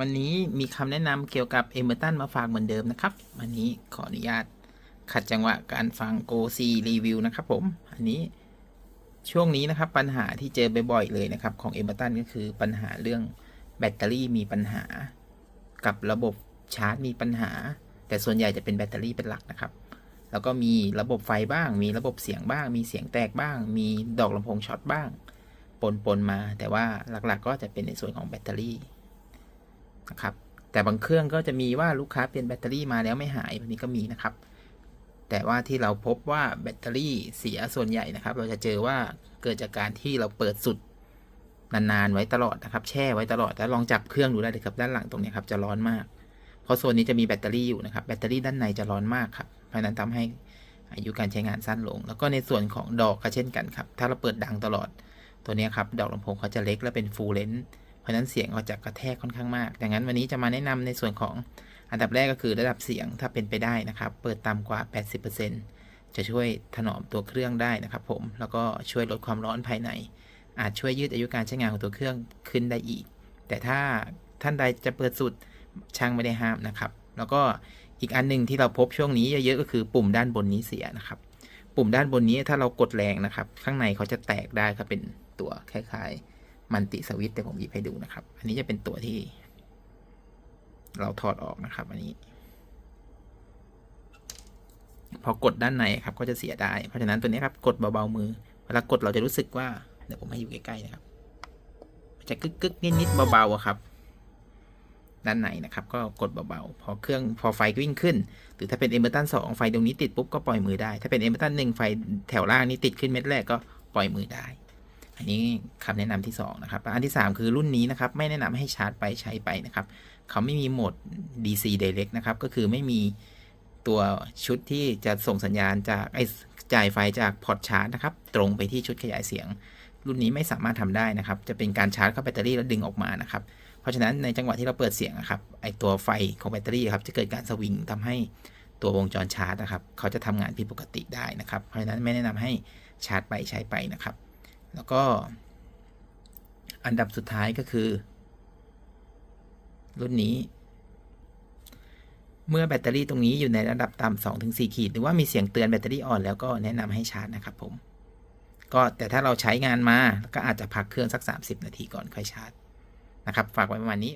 วันนี้มีคำแนะนำเกี่ยวกับเอเมอร์ตันมาฝากเหมือนเดิมนะครับ วันนี้ขออนุญาตขัดจังหวะการฟังโกซีรีวิวนะครับผม อันนี้ช่วงนี้นะครับปัญหาที่เจอบ่อยๆเลยนะครับ ของเอเมอร์ตันก็คือปัญหาเรื่องแบตเตอรี่มีปัญหา กับระบบชาร์จมีปัญหา แต่ส่วนใหญ่จะเป็นแบตเตอรี่เป็นหลักนะครับ แล้วก็มีระบบไฟบ้าง มีระบบเสียงบ้าง มีเสียงแตกบ้าง มีดอกลำโพงช็อตบ้าง ปนๆมา แต่ว่าหลักๆก็จะเป็นในส่วนของแบตเตอรี่ นะครับ แต่บางเครื่องก็จะมีว่าลูกค้าเปลี่ยนแบตเตอรี่มาแล้วไม่หายแบบนี้ก็มีนะครับ แต่ว่าที่เราพบว่าแบตเตอรี่เสียส่วนใหญ่นะครับ เราจะเจอว่าเกิดจากการที่เราเปิดสุดนานๆไว้ตลอดนะครับ แช่ไว้ตลอดแล้วลองจับเครื่องดูได้เลยครับด้านหลังตรงนี้ครับจะร้อนมาก เพราะโซนนี้จะมีแบตเตอรี่อยู่นะครับแบตเตอรี่ด้านในจะร้อนมากครับเพราะนั้นทำให้อายุการใช้งานสั้นลง แล้วก็ในส่วนของดอกก็เช่นกันครับ ถ้าเราเปิดดังตลอดตัวนี้ครับ ดอกลำโพงเขาจะเล็กและเป็นฟูลเลนเพ ราะนั้นเสียงเขาจะกระแทกค่อนข้างมาก ดังนั้นวันนี้จะมาแนะนำในส่วนของอันดับแรกก็คือระดับเสียงถ้าเป็นไปได้นะครับ เปิดต่ำกว่า 80%จะช่วยถนอมตัวเครื่องได้นะครับผม แล้วก็ช่วยลดความร้อนภายใน อาจช่วยยืดอายุการใช้งานของตัวเครื่องขึ้นได้อีก แต่ถ้าท่านใดจะเปิดสุดช่างไม่ได้ห้ามนะครับ แล้วก็อีกอันหนึ่งที่เราพบช่วงนี้เยอะๆก็คือปุ่มด้านบนนี้เสียนะครับ ปุ่มด้านบนนี้ถ้าเรากดแรงนะครับ ข้างในเขาจะแตกได้ครับเป็นตัวคล้ายๆ มันติสวิตแต่ผมหยิบให้ดูนะครับ อันนี้จะเป็นตัวที่ เราถอดออกนะครับ อันนี้ พอกดด้านในครับ ก็จะเสียได้ เพราะฉะนั้นตัวนี้ครับ กดเบาๆมือ เวลากดเราจะรู้สึกว่า เดี๋ยวผมให้อยู่ใกล้ๆนะครับ จะกึกๆนิดๆเบาๆครับ ด้านในนะครับ ก็กดเบาๆ พอเครื่องพอไฟวิ่งขึ้น หรือถ้าเป็นเอเมอร์ตันสองไฟตรงนี้ติดปุ๊บก็ปล่อยมือได้ ถ้าเป็นเอเมอร์ตันหนึ่งไฟแถวล่างนี้ติดขึ้นเม็ดแรกก็ปล่อยมือได้ อันนี้คำแนะนำที่สองนะครับ อันที่สามคือรุ่นนี้นะครับ ไม่แนะนำให้ชาร์จไปใช้ไปนะครับ เขาไม่มีโหมด DC Direct นะครับ ก็คือไม่มีตัวชุดที่จะส่งสัญญาณจากไอจ่ายไฟจากพอร์ตชาร์จนะครับ ตรงไปที่ชุดขยายเสียง รุ่นนี้ไม่สามารถทำได้นะครับ จะเป็นการชาร์จเข้าแบตเตอรี่แล้วดึงออกมานะครับ เพราะฉะนั้นในจังหวะที่เราเปิดเสียงนะครับ ไอตัวไฟของแบตเตอรี่ครับจะเกิดการสวิงทำให้ตัววงจรชาร์จนะครับ เขาจะทำงานผิดปกติได้นะครับ เพราะฉะนั้นไม่แนะนำให้ชาร์จไปใช้ไปนะครับ แล้วก็อันดับสุดท้ายก็คือ รุ่นนี้ เมื่อแบตเตอรี่ตรงนี้อยู่ในระดับต่ำ2ถึง4ขีด หรือว่ามีเสียงเตือนแบตเตอรี่อ่อนแล้วก็แนะนำให้ชาร์จนะครับผม ก็แต่ถ้าเราใช้งานมาก็อาจจะพักเครื่องสัก 30 นาทีก่อนค่อยชาร์จนะครับ ฝากไว้ประมาณนี้